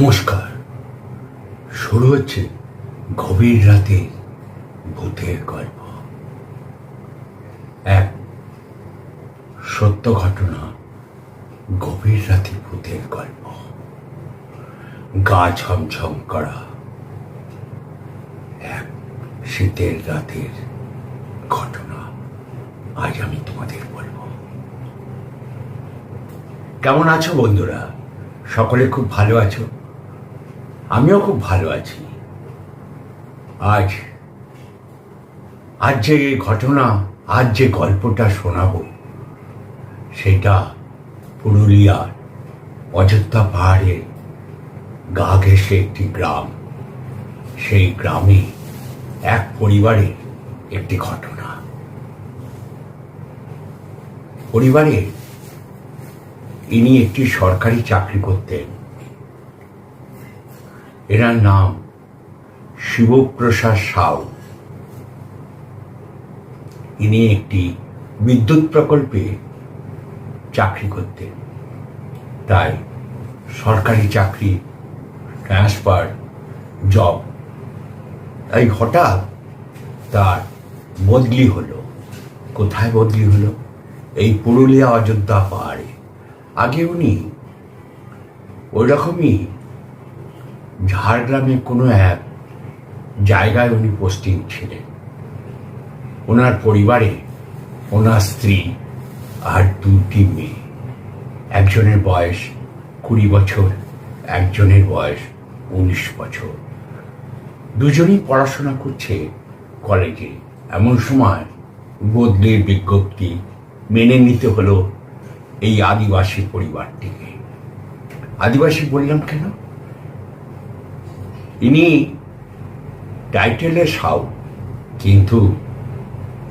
নমস্কার। শুরু হচ্ছে গভীর রাতে ভূতের গল্প। এক সত্য ঘটনা গভীর রাতে ভূতের গল্প। গা ছমছম করা এক শীতের রাতের ঘটনা। আজ আমি তোমাদের বলব। কেমন আছো বন্ধুরা? সকলে খুব ভালো আছো? আমিও খুব ভালো আছি। আজ আজ যে ঘটনা, আজ যে গল্পটা শোনাবো, সেটা পুরুলিয়ার অযোধ্যা পাহাড়ের গা ঘেসে একটি গ্রাম। সেই গ্রামে এক পরিবারের একটি ঘটনা। পরিবারে ইনি একটি সরকারি চাকরি করতেন। এনার নাম শিবপ্রসাদ সাউ। ইনি একটি বিদ্যুৎ প্রকল্পে চাকরি করতেন। তাই সরকারি চাকরি, ট্রান্সফার, জব, তাই হঠাৎ তার বদলি হলো। কোথায় বদলি হলো? এই পুরুলিয়া অযোধ্যা পাহাড়ে। আগে উনি ওই রকমই ঝাড়গ্রামে কোনো এক জায়গায় উনি পোস্টিং ছিলেন। ওনার পরিবারে ওনার স্ত্রী আর দুটি মেয়ে। একজনের বয়স কুড়ি বছর, একজনের বয়স উনিশ বছর। দুজনই পড়াশোনা করছে কলেজে। এমন সময় বদলির বিজ্ঞপ্তি মেনে নিতে হলো এই আদিবাসী পরিবারটিকে। আদিবাসী বললাম কেন? ইনি টাইটেলের সাউ, কিন্তু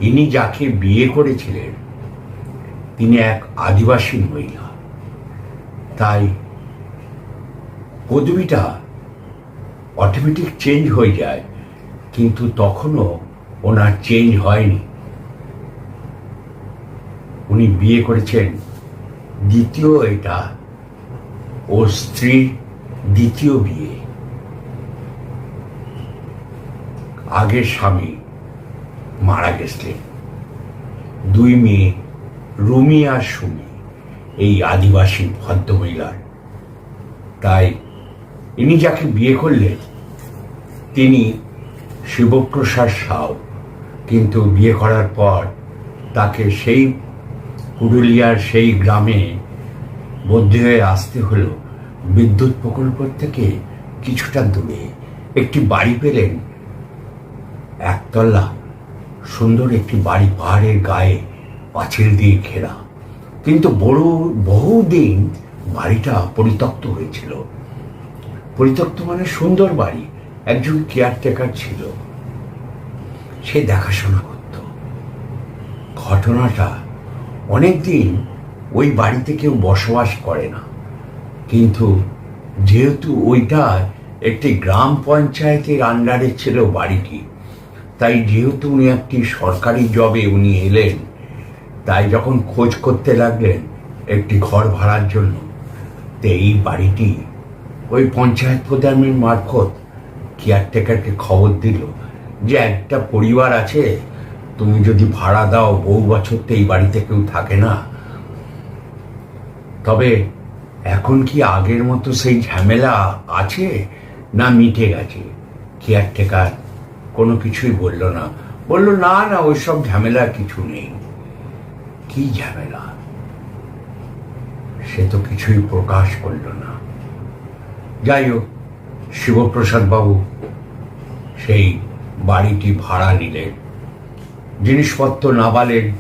ইনি যাকে বিয়ে করেছিলেন, তিনি এক আদিবাসী মহিলা। তাই পদবিটা অটোমেটিক চেঞ্জ হয়ে যায়, কিন্তু তখনও ওনার চেঞ্জ হয়নি। উনি বিয়ে করেছেন দ্বিতীয় এটা ওর স্ত্রীর দ্বিতীয় বিয়ে। আগের স্বামী মারা গেছিলেন দুই মেয়ে, রুমি আর সুমি, এই আদিবাসী ভদ্রমহিলার। তাই ইনি যাকে বিয়ে করলেন, তিনি শিবপ্রসাদ সাউ। কিন্তু বিয়ে করার পর তাকে সেই পুরুলিয়ার সেই গ্রামে বদলি হয়ে আসতে হলো। বিদ্যুৎ প্রকল্প থেকে কিছুটা দূরে একটি বাড়ি পেলেন একতলা সুন্দর একটি বাড়ি পাহাড়ের গায়ে পাঁচিল দিয়ে ঘেরা। কিন্তু বড় বহুদিন বাড়িটা পরিত্যক্ত হয়েছিল। পরিত্যক্ত মানে সুন্দর বাড়ি, একজন কেয়ারটেকার ছিল। সে দেখাশোনা করত। ঘটনাটা অনেকদিন ওই বাড়িতে কেউ বসবাস করে না। কিন্তু যেহেতু ওইটা একটি গ্রাম পঞ্চায়েতের আন্ডারে ছিল বাড়িটি তাই যেহেতু উনি একটি সরকারি জবে উনি এলেন, তাই যখন খোঁজ করতে লাগলেন একটি ঘর ভাড়ার জন্য, তো এই বাড়িটি ওই পঞ্চায়েত প্রধানের মারফত কেয়ারটেকারকে খবর দিল যে একটা পরিবার আছে, তুমি যদি ভাড়া দাও বহু বছর তো এই বাড়িতে কেউ থাকে না। তবে এখন কি আগের মতো সেই ঝামেলা আছে না মিটে গেছে? কেয়ারটেকার কোনো কিছুই বলল না। বলল, না না, ওইসব ঝামেলা কিছু নেই। কি ঝামেলা? সে তো কিছুই প্রকাশ করল না। যাই হোক, শিবপ্রসাদ বাবু সেই বাড়িটি ভাড়া নিলেন। জিনিসপত্র নাবালেন,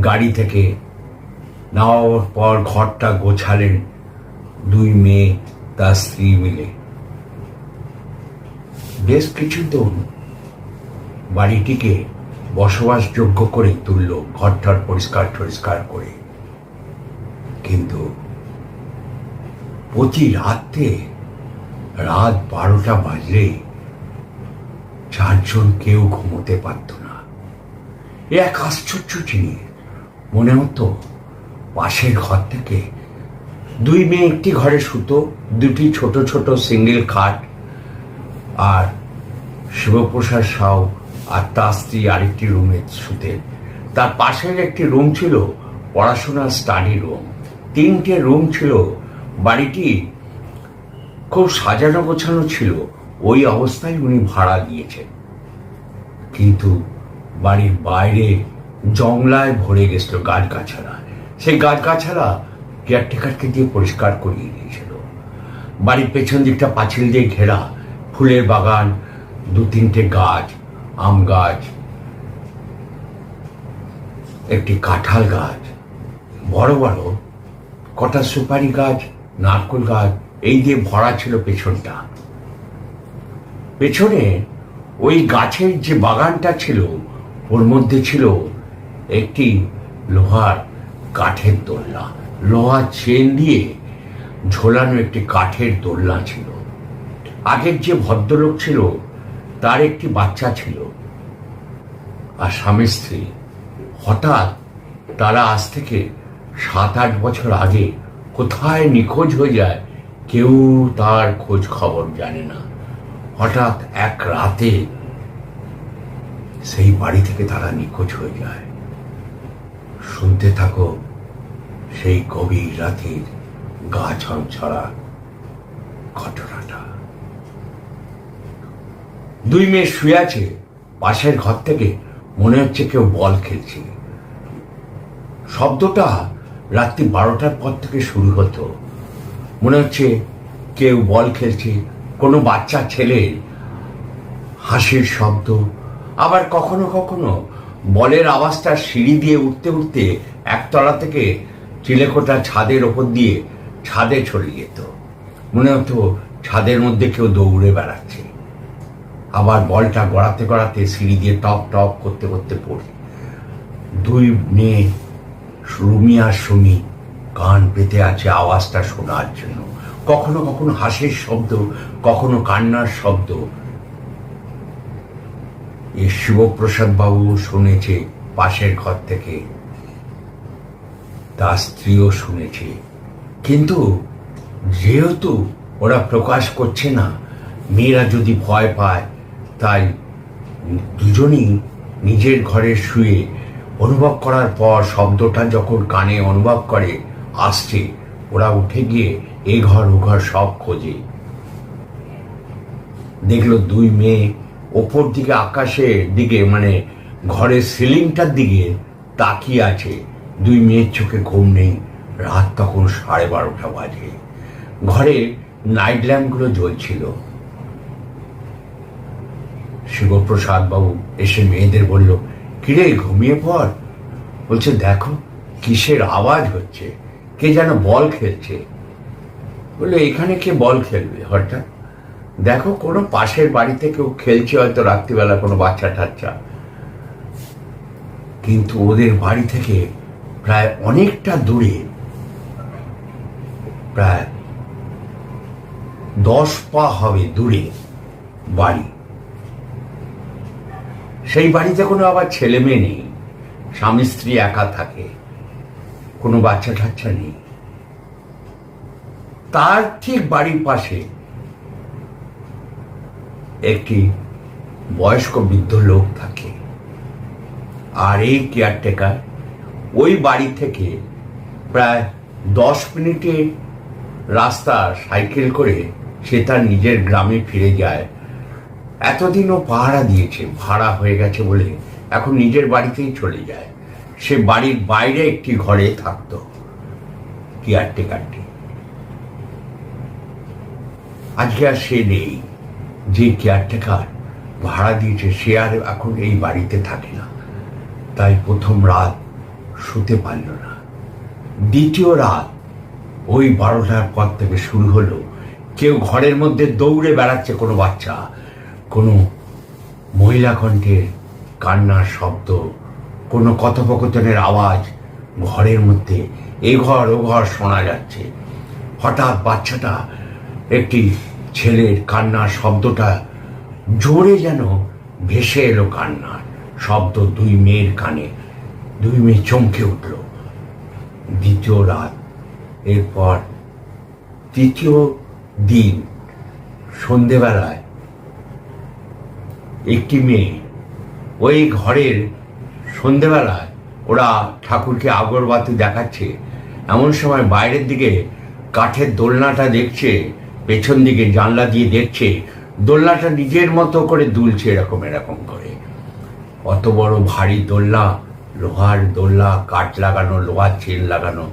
গাড়ি থেকে নেওয়ার পর ঘরটা গোছালেন দুই মেয়ে, তার স্ত্রী মিলে। বেশ কিছুদিন বাড়িটিকে বসবাসযোগ্য করে তুলল ঘরটার পরিষ্কার টরিষ্কার করে। কিন্তু প্রতি রাতে রাত বারোটা বাজলে চারজন কেউ ঘুমোতে পারত না। এক আশ্চর্য জিনিস। মনে হতো পাশের ঘর থেকে দুই মেয়ে একটি ঘরে শুতো দুটি ছোট ছোট সিঙ্গেল খাট আর শিবপ্রসাদ সাউ আর তার স্ত্রী আরেকটি রুমে শুতেন তার পাশের একটি রুম ছিল পড়াশোনার স্টাডি রুম। তিনটে রুম ছিল, বাড়িটি খুব সাজানো গোছানো ছিল। ওই অবস্থায় উনি ভাড়া দিয়েছেন কিন্তু বাড়ির বাইরে জংলায় ভরে গেছিল গাছগাছালা। সেই গাছগাছালা কেয়ারটেকারকে দিয়ে পরিষ্কার করিয়ে দিয়েছিল। বাড়ির পেছন দিকটা পাঁচিল দিয়ে ঘেরা, ফুলের বাগান দু তিনটে গাছ আম গাছ, একটি কাঁঠাল গাছ, বড় বড় কটা সুপারি গাছ, নারকোল গাছ, এই দিয়ে ভরা ছিল পেছনটা। পেছনে ওই গাছের যে বাগানটা ছিল, ওর মধ্যে ছিল একটি লোহার কাঠের দোলনা। লোহার চেন দিয়ে ঝোলানো একটি কাঠের দোলনা ছিল। আগের যে ভদ্রলোক ছিল তার একটি বাচ্চা ছিল আর স্বামী স্ত্রী। হঠাৎ তারা আজ থেকে সাত আট বছর আগে কোথায় নিখোঁজ হয়ে যায় কেউ তার খোঁজ খবর জানে না। হঠাৎ এক রাতে সেই বাড়ি থেকে তারা নিখোঁজ হয়ে যায়। শুনতে থাকো সেই গভীর রাতের গা ছড়া ঘটনাটা। দুই মেয়ে শুয়ে আছে, পাশের ঘর থেকে মনে হচ্ছে কেউ বল খেলছে। শব্দটা রাত্রি বারোটার পর থেকে শুরু হতো। মনে হচ্ছে কেউ বল খেলছে, কোনো বাচ্চা, ছেলে। হাসির শব্দ। আবার কখনো কখনো বলের আওয়াজটা সিঁড়ি দিয়ে উঠতে উঠতে একতলা থেকে চিলেকোটা ছাদের ওপর দিয়ে ছাদে ছড়িয়ে যেত। মনে হতো ছাদের মধ্যে কেউ দৌড়ে বেড়াচ্ছে। আবার বলটা গড়াতে গড়াতে সিঁড়ি দিয়ে টপ টপ করতে করতে পড়ে। দুই মেয়ে, রুমি আর সুমি, কান পেতে আছে আওয়াজটা শোনার জন্য। কখনো কখনো হাসির শব্দ, কখনো কান্নার শব্দ। এ শিবপ্রসাদ বাবু শুনেছে পাশের ঘর থেকে। তার স্ত্রীও শুনেছে। কিন্তু যেহেতু ওরা প্রকাশ করছে না, মেয়েরা যদি ভয় পায় তাই দুজনই নিজের ঘরে শুয়ে অনুভব করার পর শব্দটা যখন কানে অনুভব করে, আসছে, ওরা উঠে গিয়ে এ ঘর, ও ঘর সব খোঁজে। দেখল দুই মেয়ে ওপর দিকে, আকাশের দিকে মানে ঘরের সিলিংটার দিকে তাকিয়ে আছে। দুই মেয়ের চোখে ঘুম নেই। রাত তখন সাড়ে বারোটা বাজে। ঘরে নাইট ল্যাম্পগুলো জ্বলছিল। শিবপ্রসাদ বাবু এসে মেয়েদের বলল কিরে ঘুমিয়ে পড়? বলছে, দেখো, কিসের আওয়াজ হচ্ছে, কে যেন বল খেলছে। বলল, এখানে কে বল খেলবে হঠাৎ? দেখো, কোনো পাশের বাড়িতে কেউ খেলছে হয়তো রাত্রিবেলা কোনো বাচ্চা টাচ্চা। কিন্তু ওদের বাড়ি থেকে প্রায় অনেকটা দূরে, প্রায় দশ পা হবে দূরে বাড়ি। সেই বাড়িতে কোনো আবার ছেলে মেয়ে নেই। স্বামী, স্ত্রী একা থাকে। কোনো বাচ্চা টাচ্চা নেই। তার ঠিক বাড়ির পাশে একটি বয়স্ক বৃদ্ধ লোক থাকে। আর এই কেয়ারটেকার ওই বাড়ি থেকে প্রায় দশ মিনিটের রাস্তা সাইকেল করে সে তার নিজের গ্রামে ফিরে যায়। এতদিনও পাহারা দিয়েছে, ভাড়া হয়ে গেছে বলে এখন নিজের বাড়িতেই চলে যায়। সে বাড়ির বাইরে একটি ঘরে থাকতো। কেয়ারটেকারটি। আজকে আর সে নেই। যে কেয়ারটেকার ভাড়া দিয়েছে, সে আর এখন এই বাড়িতে থাকে না। তাই প্রথম রাত শুতে পারল না। দ্বিতীয় রাত, ওই বারোটার পর থেকে শুরু হলো। কেউ ঘরের মধ্যে দৌড়ে বেড়াচ্ছে কোনো বাচ্চা। কোনো মহিলা কণ্ঠের কান্নার শব্দ, কোনো কথোপকথনের আওয়াজ ঘরের মধ্যে, এ ঘর ও ঘর শোনা যাচ্ছে। হঠাৎ বাচ্চাটা একটি ছেলের কান্নার শব্দটা জোরে যেন ভেসে এলো কান্নার। শব্দ দুই মেয়ের কানে, দুই মেয়ে চমকে উঠল। দ্বিতীয় রাত, এরপর তৃতীয় দিন, সন্ধেবেলায় একটি মেয়ে। ওই ঘরের সন্ধেবেলায় ওরা ঠাকুরকে আগরবাতি দেখাচ্ছে। এমন সময় বাইরের দিকে কাঠের দোলনাটা দেখছে, পেছন দিকে জানলা দিয়ে দেখছে। দোলনাটা নিজের মতো করে দুলছে এরকম এরকম করে। অত বড় ভারী দোলনা, লোহার দোলনা, কাঠ লাগানো, লোহার চেন লাগানো।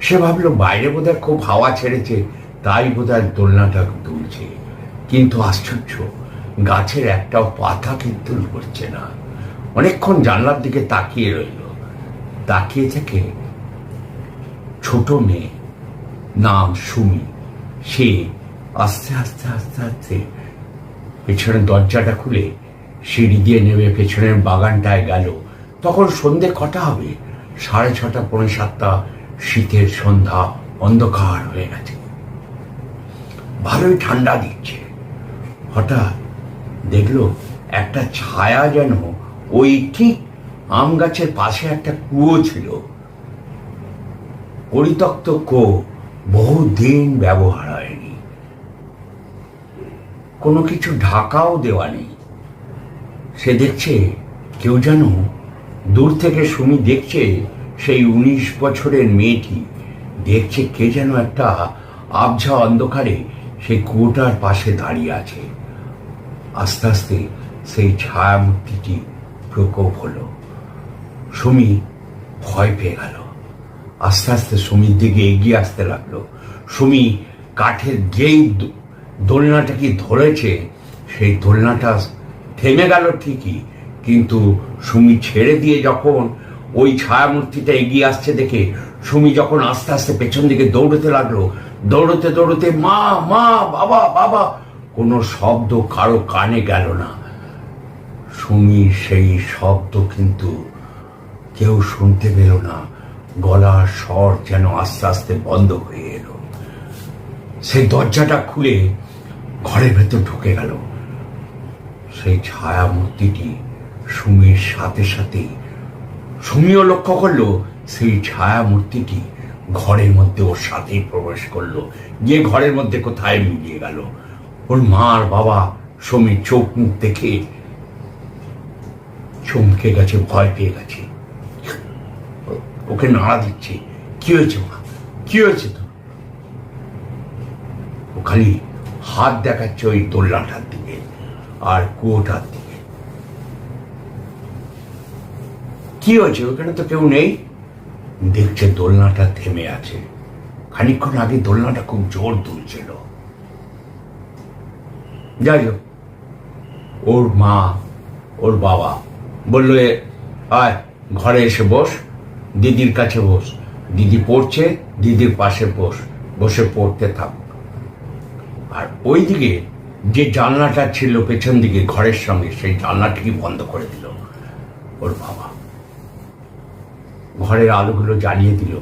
সে ভাবলো, বাইরে বোধহয় খুব হাওয়া ছেড়েছে, তাই বোধহয় দোলনাটা দুলছে। কিন্তু আশ্চর্য গাছের একটাও পাতা কিন্তু নড়ছে না। অনেকক্ষণ জানলার দিকে তাকিয়ে রইল। তাকিয়ে থেকে ছোট মেয়ে। নাম সুমি। সে আস্তে আস্তে আস্তে আস্তে পেছনের দরজাটা খুলে সিঁড়ি দিয়ে নেমে পেছনের বাগানটায় গেল। তখন সন্ধে কটা হবে? সাড়ে ছটা, পৌনে সাতটা। শীতের সন্ধ্যা, অন্ধকার হয়ে গেছে। ভালোই ঠান্ডা দিচ্ছে। হঠাৎ দেখল একটা ছায়া যেন ওই ঠিক আম গাছের পাশে একটা কুয়ো ছিল। পরিত্যক্ত কো বহুদিন ব্যবহার হয়নি। কোনো কিছু ঢাকাও দেওয়া নেই। সে দেখছে কেউ যেন দূর থেকে সুমি দেখছে সেই উনিশ বছরের মেয়েটি। দেখছে কে যেন একটা আবঝা অন্ধকারে সেই কুয়োটার পাশে দাঁড়িয়ে আছে। আস্তে আস্তে সেই ছায়ামূর্তিটি প্রকোপ হলো। সুমি ভয় পেয়ে গেল। আস্তে আস্তে সুমির দিকে এগিয়ে আসতে লাগল। সুমি কাঠের যেই দো- দোলনাটাকে ধরেছে, সেই দোলনাটা থেমে গেল ঠিকই, কিন্তু সুমি ছেড়ে দিয়ে যখন ওই ছায়ামূর্তিটা এগিয়ে আসছে দেখে সুমি যখন আস্তে আস্তে পেছন দিকে দৌড়তে লাগল, দৌড়তে দৌড়তে মা মা, বাবা বাবা কোনো শব্দ কারও কানে গেল না। সুমির সেই শব্দ কিন্তু কেউ শুনতে পেল না। গলার স্বর যেন আস্তে আস্তে বন্ধ হয়ে এলো। সেই দরজাটা খুলে ঘরের ভেতর ঢুকে গেল। সেই ছায়া মূর্তিটি সুমির সাথে সাথেই সুমিও লক্ষ্য করল, সেই ছায়া মূর্তিটি ঘরের মধ্যে ওর সাথেই প্রবেশ করল। গিয়ে ঘরের মধ্যে কোথায় মিলিয়ে গেল? ওর মা আর বাবা সুমির চোখ মুখ দেখে চমকে গেছে, ভয় পেয়ে গেছে। ওকে নাড়া দিচ্ছে। কি হয়েছে মা? কি হয়েছে তো ও খালি হাত দেখাচ্ছে ওই দোলনাটার দিকে আর কুয়োটার দিকে। কি হয়েছে? ওখানে তো কেউ নেই। দেখছে দোলনাটা থেমে আছে। খানিকক্ষণ আগে দোলনাটা খুব জোর দুলছিল। যাই হোক ওর মা ওর বাবা বলল "এ, আয় ঘরে এসে বস দিদির কাছে বস। দিদি পড়ছে দিদির পাশে বস বসে পড়তে থাক। আর ওইদিকে যে জানলাটা ছিল পেছন দিকে ঘরের সঙ্গে সেই জানলাটিকে বন্ধ করে দিল ওর বাবা। ঘরের আলোগুলো জ্বালিয়ে দিল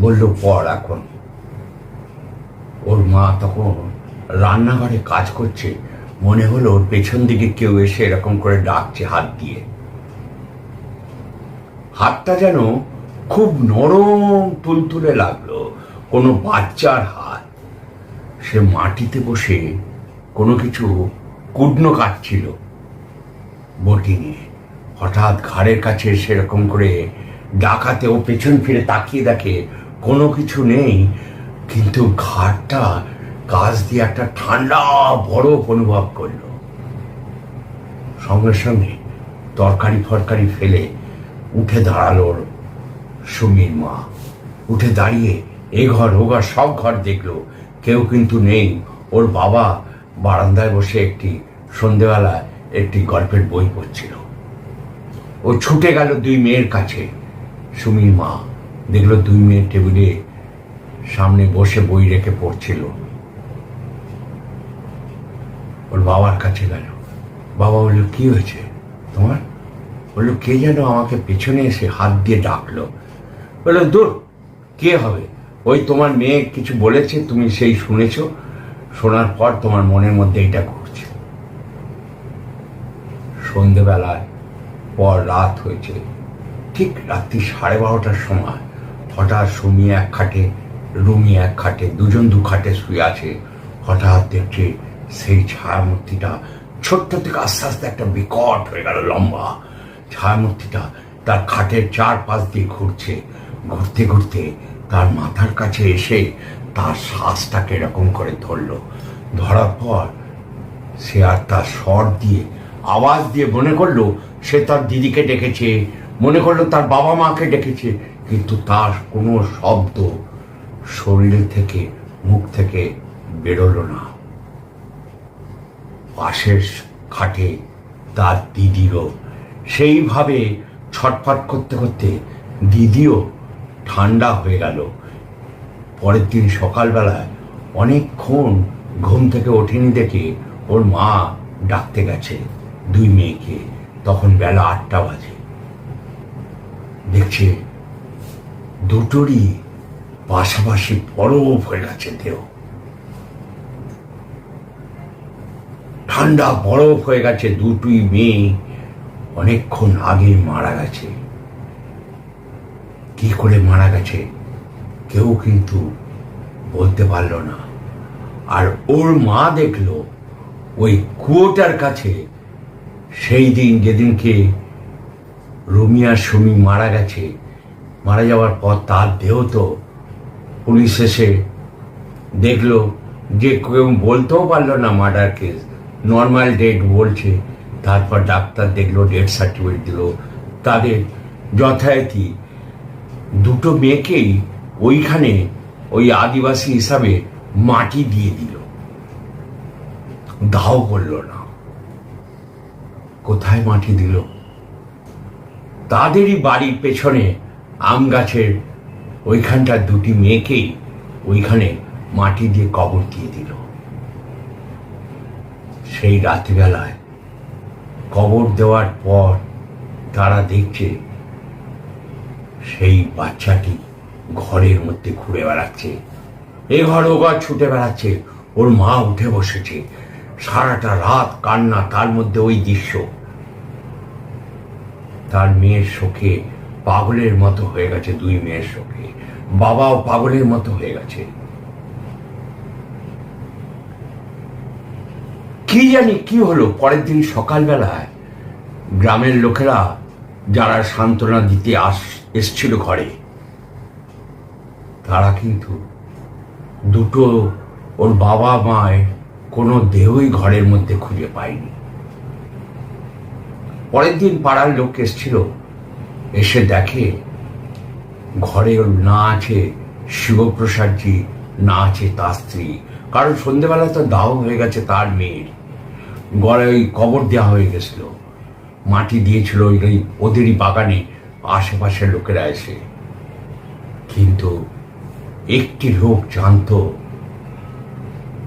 বলল পড় এখন। ওর মা তখন রান্নাঘরে কাজ করছে মনে হলো ওর পেছন দিকে কেউ এসে এরকম করে ডাকছে হাত দিয়ে। হাতটা যেন খুব নরম তুলতুলে লাগল, কোনো বাচ্চার হাত। সে মাটিতে বসে কোনো কিছু কুডন কাটছিল। বটি নিয়ে হঠাৎ ঘাড়ের কাছে সেরকম করে ডাকাতে ও পেছন ফিরে তাকিয়ে দেখে কোনো কিছু নেই, কিন্তু ঘাটটা কাজ দিয়ে একটা ঠান্ডা, বরফ অনুভব করল। সঙ্গে সঙ্গে তরকারি ফরকারি ফেলে উঠে দাঁড়াল ওর সুমির মা। উঠে দাঁড়িয়ে এ ঘর, ও ঘর, সব ঘর দেখল। কেউ কিন্তু নেই। ওর বাবা বারান্দায় বসে একটি সন্ধেবেলা একটি গল্পের বই পড়ছিল। ও ছুটে গেল দুই মেয়ের কাছে। সুমির মা দেখল দুই মেয়ের টেবিলে সামনে বসে বই রেখে পড়ছিল। ওর বাবার কাছে গেল। বাবা বলল, কি হয়েছে? তোমার? বলল, কে যেন আমাকে পেছনে এসে হাত দিয়ে ডাকলো। বলল, দূর, কে হবে? ওই তোমার মেয়ে কিছু বলেছে, তুমি সেই শুনেছো। শোনার পর তোমার মনের মধ্যে এটা ঘুরছে। সন্ধেবেলায় পর রাত হয়েছে। ঠিক রাত্রি সাড়ে বারোটার সময় হঠাৎ সুমি এক খাটে, রুমি এক খাটে, দুজন দু খাটে শুয়ে আছে। হঠাৎ দেখছে সেই ছায়ামূর্তিটা ছোট্ট থেকে আস্তে আস্তে একটা বিকট হয়ে গেল, লম্বা। ছায়ামূর্তিটা তার খাটের চার পাশ দিয়ে ঘুরছে। ঘুরতে ঘুরতে তার মাথার কাছে এসে তার শ্বাসটাকে এরকম করে ধরলো। ধরার পর সে আর তার স্বর দিয়ে, আওয়াজ দিয়ে মনে করল সে তার দিদিকে ডেকেছে, মনে করল তার বাবা মাকে ডেকেছে, কিন্তু তার কোনো শব্দ শরীর থেকে, মুখ থেকে বেরোলো না। পাশের খাটে তার দিদিরও। সেইভাবে ছটফট করতে করতে দিদিও ঠান্ডা হয়ে গেল। পরের দিন সকালবেলায় অনেকক্ষণ ঘুম থেকে ওঠেনি দেখে ওর মা ডাকতে গেছে দুই মেয়েকে। তখন বেলা আটটা বাজে। দেখছে দুটোরই পাশাপাশি বরফ হয়ে গেছে দেহ। ঠান্ডা বরফ হয়ে গেছে দুটোই মেয়ে। অনেকক্ষণ আগে মারা গেছে। কি করে মারা গেছে? কেউ কিন্তু বলতে পারল না। আর ওর মা দেখল, ওই কুয়োটার কাছে। সেই দিন যেদিনকে রুমিয়া সুমি মারা গেছে, মারা যাওয়ার পর তার দেহ তো পুলিশ এসে দেখল যে কেউ বলতেও পারল না মার্ডার কেস। নর্মাল ডেট বলছে, তারপর ডাক্তার দেখল ডেথ সার্টিফিকেট দিল। তাদের যথারীতি দুটো মেয়েকেই ওইখানে ওই আদিবাসী হিসাবে মাটি দিয়ে দিল। দাও বলল না। কোথায় মাটি দিল? তাদেরই বাড়ির পেছনে আম গাছের ওইখানটার দুটি মেয়েকেই ওইখানে মাটি দিয়ে কবর দিয়ে দিল। সেই রাত্রিবেলায় কবর দেওয়ার পর তারা দেখছে সেই বাচ্চাটি ঘরের মধ্যে ঘুরে বেড়াচ্ছে। এ ঘর, ও ঘর ছুটে বেড়াচ্ছে। ওর মা উঠে বসেছে। সারাটা রাত কান্না, তার মধ্যে ওই দৃশ্য। তার মেয়ের শোকে পাগলের মতো হয়ে গেছে দুই মেয়ের শোকে। বাবাও পাগলের মতো হয়ে গেছে। কি জানি কি হলো? পরের দিন সকালবেলায় গ্রামের লোকেরা যারা সান্ত্বনা দিতে আস, এসছিল ঘরে, তারা কিন্তু দুটো ওর বাবা মায়ের কোনো দেহই ঘরের মধ্যে খুঁজে পায়নি। পরের দিন পাড়ার লোক এসছিল, এসে দেখে ঘরে ওর না আছে শিবপ্রসাদজি, না আছে তার স্ত্রী। কারণ সন্ধেবেলা তো দাহ হয়ে গেছে তার মেয়ের। গড়ে ওই কবর দেওয়া হয়ে গেছিল। মাটি দিয়েছিল ওই ওদেরই বাগানে, আশেপাশের লোকেরা এসে। কিন্তু একটি লোক জানতো,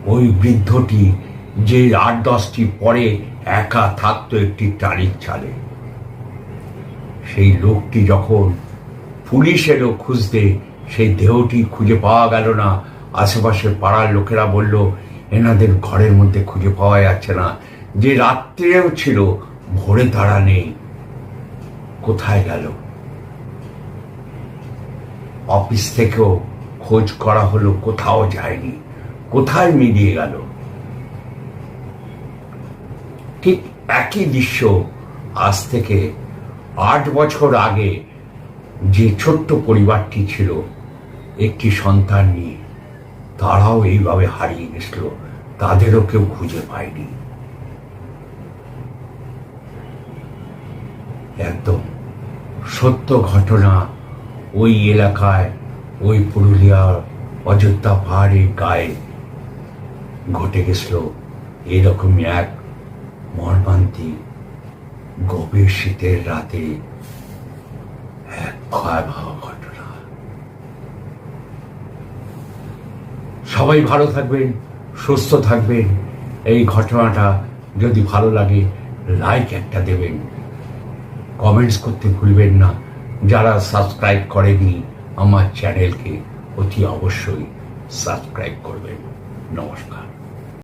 ওই বৃদ্ধটি যে আট দশটি পরে একা থাকতো একটি টালির চালে সেই লোকটি যখন পুলিশ এলো খুঁজতে, সেই দেহটি খুঁজে পাওয়া গেল না। আশেপাশের পাড়ার লোকেরা বলল এনাদের ঘরের মধ্যে খুঁজে পাওয়া যাচ্ছে না। যে রাত্রেও ছিল, ভোরে তারা নেই। কোথায় গেল? অফিস থেকেও খোঁজ করা হলো, কোথাও যায়নি। কোথায় মিলিয়ে গেল? ঠিক একই দৃশ্য আজ থেকে আট বছর আগে যে ছোট্ট পরিবারটি ছিল, একটি সন্তান নিয়ে। তারাও এইভাবে হারিয়ে গেছিল, তাদেরও কেউ খুঁজে পায়নি। একদম সত্য ঘটনা ওই এলাকায়, ওই পুরুলিয়ার অযোধ্যা পাহাড়ের গায়ে ঘটে গেছিল। এরকমই এক মর্মান্তিক গভীর শীতের রাতে এক ভয়াবহ ঘটনা। সবাই ভালো থাকবেন, সুস্থ থাকবেন। এই ঘটনাটা যদি ভালো লাগে লাইক একটা দেবেন। কমেন্টস করতে ভুলবেন না। যারা সাবস্ক্রাইব করেননি, আমার চ্যানেলকে অতি অবশ্যই সাবস্ক্রাইব করবেন। নমস্কার।